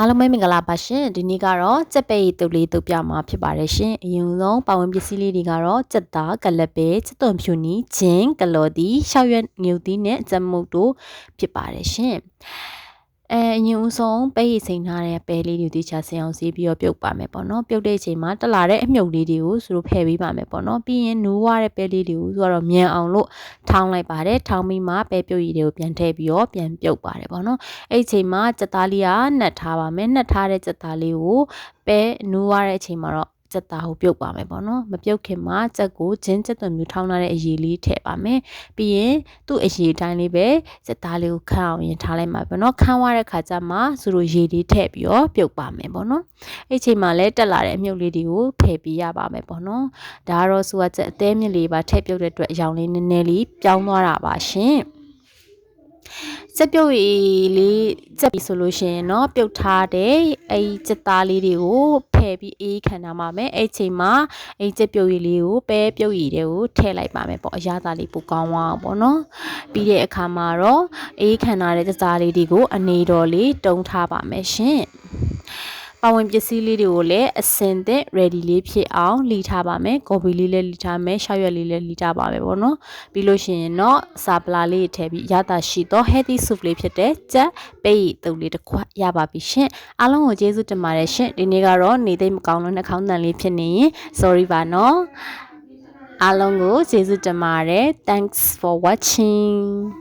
အားလုံးပဲမင်္ဂလာပါရှင်ဒီနေ့ကတော့ကြက်ပဲ့ရီတုပ်လေးတုပ်ပြမှာဖြစ်ပါတယ်ရှင်အရင်ဆုံးပါဝင်ပစ္စည်းလေးတွေကတော့ကြက်သားကလပ်ပဲကြက်သွန်ဖြူနီဂျင်းကလော်တီရှောက်ရွက်ငြုတ်သီးနဲ့ကြက်မုတ်တို့ဖြစ်ပါတယ်ရှင် အဲအရင်ဦးဆုံးပဲ့ရီစိန်ထားတဲ့ပဲလေးတွေတိချဆင်အောင်စီးပြီးတော့ပြုတ်ပါမယ်ပေါ့နော်ပြုတ်တဲ့အချိန်မှာတက်လာတဲ့အမြုပ်လေးတွေကိုသူတို့ဖယ်ပေးပါမယ်ပေါ့နော်ပြီးရင်နူးွားတဲ့ပဲလေးတွေကိုသူကတော့မြန်အောင်လို့ထောင်းလိုက်ပါတယ်ထောင်းပြီးမှပဲပြုတ်ရည်တွေကိုပြန်ထည့်ပြီးတော့ပြန်ပြုတ်ပါတယ်ပေါ့နော်အဲ့ဒီအချိန်မှာစက်သားလေးကနှက်ထားပါမယ်နှက်ထားတဲ့စက်သားလေးကိုပဲနူးွားတဲ့အချိန်မှာတော့ စက်သားကိုပြုတ်ပါမယ်ပေါ့နော်မပြုတ်ခင်မှာစက်ကိုဂျင်းစက်သွန်မျိုးထောင်းထားတဲ့အရည်လေးထည့်ပါမယ်ပြီးရင်သူ့အရည်တိုင်းလေးပဲစက်သားလေးကိုခန့်အောင်ရင်ထားလိုက်မှာပေါ့နော်ခန့်သွားတဲ့ခါကျမှသူတို့ရေလေးထည့်ပြီးတော့ပြုတ်ပါမယ်ပေါ့နော်အဲ့ချိန်မှာလည်းတက်လာတဲ့အမြုပ်လေးတွေကိုဖယ်ပေးရပါမယ်ပေါ့နော်ဒါကတော့ဆိုအချက်အသေးမြစ်လေးပါထည့်ပြုတ်တဲ့အတွက်အရောင်လေးနည်းနည်းလေးပြောင်းသွားတာပါရှင် စက်ပြုတ်ရည်လေးစက်ပြီဆိုလို့ရှိရင်เนาะပြုတ်ထားတဲ့အဲစက်သားလေးတွေကိုဖယ်ပြီးအေးခံထားပါမယ်အဲ့ချိန်မှာအဲစက်ပြုတ်ရည်လေးကိုပဲပြုတ်ရည်တွေကိုထည့်လိုက်ပါမယ်ပေါ့အရသာလေးပိုကောင်းသွားအောင်ပေါ့နော်ပြီးတဲ့အခါမှာတော့အေးခံထားတဲ့စက်သားလေးတွေကိုအနေတော်လေးတုံးထားပါမယ်ရှင် ပါဝင်ပစ္စည်းလေးတွေကိုလည်းအစင်သင့် ready လေးဖြစ်အောင်လီထားပါမယ်ကော်ဖီလေးလည်းလီထားမယ်ရှောက်ရွက်လေးလည်းလီထားပါမယ်ပေါ့နော်ပြီးလို့ရှိရင်တော့စာပလာလေးထည့်ပြီးရတာရှိတော့ healthy soup လေးဖြစ်တဲ့ကြက်ပိတ်တုပ်လေးတစ်ခွက်ရပါပြီရှင်အားလုံးကိုကျေးဇူးတင်ပါတယ်ရှင်ဒီနေ့ကတော့နေသိမ့်မကောင်းလို့နှာခေါင်းတန်လေးဖြစ်နေရင် sorry ပါနော်အားလုံးကိုကျေးဇူးတင်ပါတယ် thanks for watching